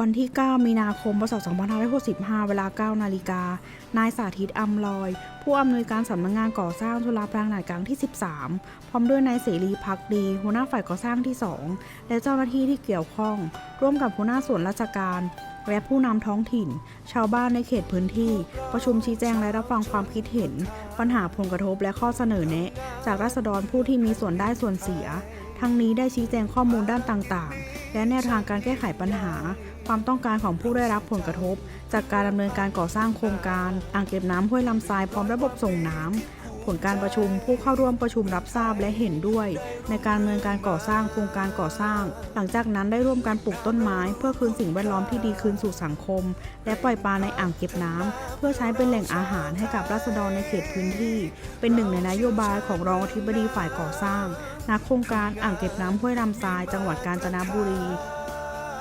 วันที่ 9 มีนาคมพศ2565 เวลา 9 นาฬิกา นายสาธิตอำลอย ผู้อำนวยการสำนักงงานก่อสร้างจุฬาพลังหนากลางที่ 13 พร้อมด้วยนายเสรีพักดี หัวหน้าฝ่ายก่อสร้างที่ 2 และเจ้าหน้าที่ที่เกี่ยวข้อง ร่วมกับหัวหน้าส่วนราชการ และผู้นำท้องถิ่น ชาวบ้านในเขตพื้นที่ ประชุมชี้แจงและรับฟังความคิดเห็น ปัญหาผลกระทบและข้อเสนอแนะ จากราษฎรผู้ที่มีส่วนได้ส่วนเสีย ทั้งนี้ได้ชี้แจงข้อมูลด้านต่างๆ และแนวทางการแก้ไขปัญหา ความต้องการของผู้ได้รับผลกระทบ จากการดำเนินการก่อสร้างโครงการ อ่างเก็บน้ำห้วยลำทรายพร้อมระบบส่งน้ำ ผลการประชุมผู้เข้าร่วมประชุมรับทราบและเห็นด้วย ในการดำเนินการก่อสร้างโครงการก่อสร้าง หลังจากนั้นได้ร่วมกันปลูกต้นไม้ เพื่อคืนสิ่งแวดล้อมที่ดีคืนสู่สังคม และปล่อยปลาในอ่างเก็บน้ำเพื่อใช้เป็นแหล่งอาหารให้กับราษฎรในเขตพื้นที่ เป็นหนึ่งในนโยบายของรองอธิบดีฝ่ายก่อสร้างณโครงการอ่างเก็บน้ำห้วยลำทรายจังหวัดกาญจนบุรี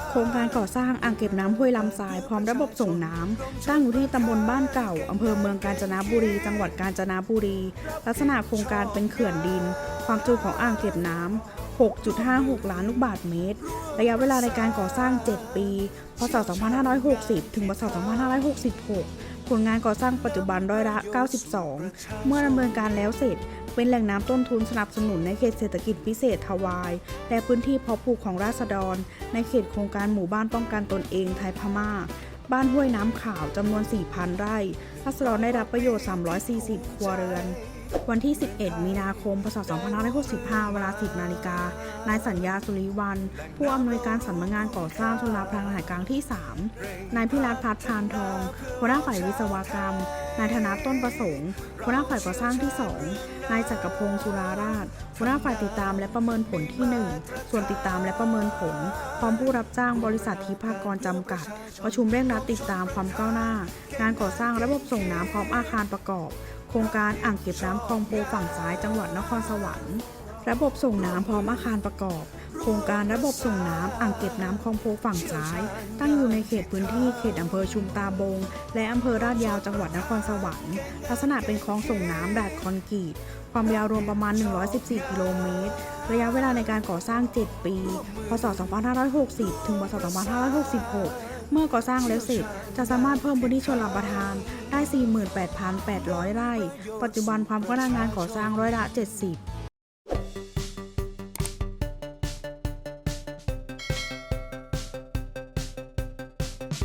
โครงการก่อสร้างอ่างเก็บน้ำห้วยลำทรายพร้อมระบบส่งน้ำตั้งอยู่ที่ตำบลบ้านเก่าอำเภอเมืองกาญจนบุรี จังหวัดกาญจนบุรี ลักษณะโครงการเป็นเขื่อนดิน ความจุของอ่างเก็บน้ำ6.56 ล้านลูกบาทเมตร ระยะเวลาในการก่อสร้าง 7 ปี พศ 2560 ถึง พศ 2566 ผลงานก่อสร้างปัจจุบันร้อยละ 92 เมื่อดำเนินการแล้วเสร็จ เป็นแหล่งน้ำต้นทุนสนับสนุนในเขตเศรษฐกิจพิเศษทวาย และพื้นที่เพาะปลูกของราษฎร ในเขตโครงการหมู่บ้านป้องกันตนเองไทยพม่า บ้านห้วยน้ำขาวจำนวน 4,000 ไร่ราษฎรได้รับประโยชน์ 340 ครัวเรือน วันที่ 11 มีนาคม พศ 2565 เวลา 10 นาฬิกา นายสัญญาสุริวัน ผู้อำนวยการสำนักงานก่อสร้างชลาพลังหายกลางที่ 3 นายพิรัตพัฒน์พานทองหัวหน้าฝ่ายวิศวกรรม นายธนัทต้นประสงค์หัวหน้าฝ่ายก่อสร้างที่ 2 นายจักรพงศ์สุราราชหัวหน้าฝ่ายติดตามและประเมินผลที่ 1 ส่วนติดตามและประเมินผล พร้อมผู้รับจ้างบริษัททิพากรจำกัด ประชุมเร่งรัดติดตามความก้าวหน้า งานก่อสร้างระบบส่งน้ำพร้อมอาคารประกอบ โครงการอ่างเก็บน้ำคลองโพฝั่งซ้ายจังหวัดนครสวรรค์ ระบบส่งน้ำพร้อมอาคารประกอบ โครงการระบบส่งน้ำอ่างเก็บน้ำคลองโพฝั่งซ้าย ตั้งอยู่ในเขตพื้นที่เขตอำเภอชุมตาบง และอำเภอราดยาวจังหวัดนครสวรรค์ ลักษณะเป็นคลองส่งน้ำดาดคอนกรีตความยาวรวมประมาณ 114 กิโลเมตร ระยะเวลาในการก่อสร้าง 7 ปี พศ 2560 ถึง พศ 2566 เมื่อก่อสร้างแล้วเสร็จจะสามารถเพิ่มพื้นที่ชลประทานได้ 48,800 ไร่ ปัจจุบันความก้าวหน้างานก่อสร้างร้อยละ 70